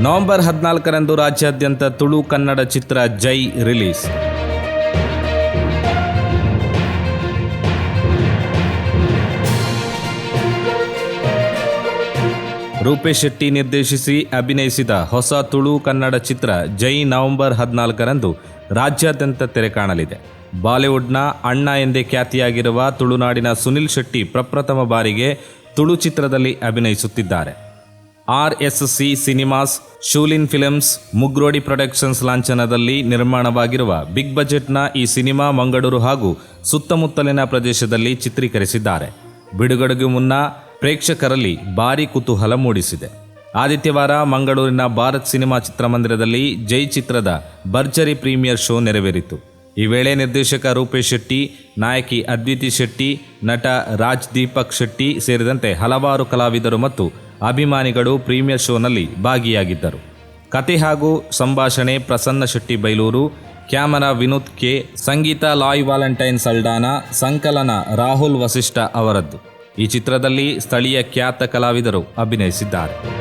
November ಹದಿನಾಲ್ಕರಂದು ರಾಜ್ಯಾದ್ಯಂತ ತುಳು ಕನ್ನಡ ಚಿತ್ರ ಜೈ ರಿಲೀಸ್. ರೂಪೇಶ್ ಶೆಟ್ಟಿ ನಿರ್ದೇಶಿಸಿ ಅಭಿನಯಿಸಿದ ಹೊಸ ತುಳು ಕನ್ನಡ ಚಿತ್ರ ಜೈ ನವೆಂಬರ್ ಹದಿನಾಲ್ಕರಂದು ರಾಜ್ಯಾದ್ಯಂತ ತೆರೆ ಕಾಣಲಿದೆ. ಬಾಲಿವುಡ್ನ ಅಣ್ಣ ಎಂದೇ ಖ್ಯಾತಿಯಾಗಿರುವ ತುಳುನಾಡಿನ ಸುನಿಲ್ ಶೆಟ್ಟಿ ಪ್ರಪ್ರಥಮ ಬಾರಿಗೆ ತುಳು ಚಿತ್ರದಲ್ಲಿ ಅಭಿನಯಿಸುತ್ತಿದ್ದಾರೆ. R S C cinemas, Shoolin films, Mugrodi productions ಲಾಂಛನದಲ್ಲಿ ನಿರ್ಮಾಣವಾಗಿರುವ ಬಿಗ್ ಬಜೆಟ್ನ ಈ ಸಿನಿಮಾ ಮಂಗಳೂರು ಹಾಗೂ ಸುತ್ತಮುತ್ತಲಿನ ಪ್ರದೇಶದಲ್ಲಿ ಚಿತ್ರೀಕರಿಸಿದ್ದಾರೆ. ಬಿಡುಗಡೆಗೂ ಮುನ್ನ ಪ್ರೇಕ್ಷಕರಲ್ಲಿ ಭಾರಿ ಕುತೂಹಲ ಮೂಡಿಸಿದೆ. ಆದಿತ್ಯವಾರ ಮಂಗಳೂರಿನ ಭಾರತ್ ಸಿನಿಮಾ ಚಿತ್ರಮಂದಿರದಲ್ಲಿ ಜೈ ಚಿತ್ರದ ಭರ್ಜರಿ ಪ್ರೀಮಿಯರ್ ಶೋ ನೆರವೇರಿತು. ಈ ವೇಳೆ ನಿರ್ದೇಶಕ ರೂಪೇಶ್ ಶೆಟ್ಟಿ, ನಾಯಕಿ ಅದ್ವಿತಿ ಶೆಟ್ಟಿ, ನಟ ರಾಜ್ ದೀಪಕ್ ಶೆಟ್ಟಿ ಸೇರಿದಂತೆ ಹಲವಾರು ಕಲಾವಿದರು ಮತ್ತು ಅಭಿಮಾನಿಗಳು ಪ್ರೀಮಿಯರ್ ಶೋನಲ್ಲಿ ಭಾಗಿಯಾಗಿದ್ದರು. ಕತೆ ಹಾಗೂ ಸಂಭಾಷಣೆ ಪ್ರಸನ್ನ ಶೆಟ್ಟಿ ಬೈಲೂರು ಕ್ಯಾಮರಾ ವಿನೋದ್ ಕೆ, ಸಂಗೀತ ಲಾಯ್ ವ್ಯಾಲೆಂಟೈನ್ ಸಲ್ಡಾನ ಸಂಕಲನ ರಾಹುಲ್ ವಸಿಷ್ಠ ಅವರದ್ದು. ಈ ಚಿತ್ರದಲ್ಲಿ ಸ್ಥಳೀಯ ಖ್ಯಾತ ಕಲಾವಿದರು ಅಭಿನಯಿಸಿದ್ದಾರೆ.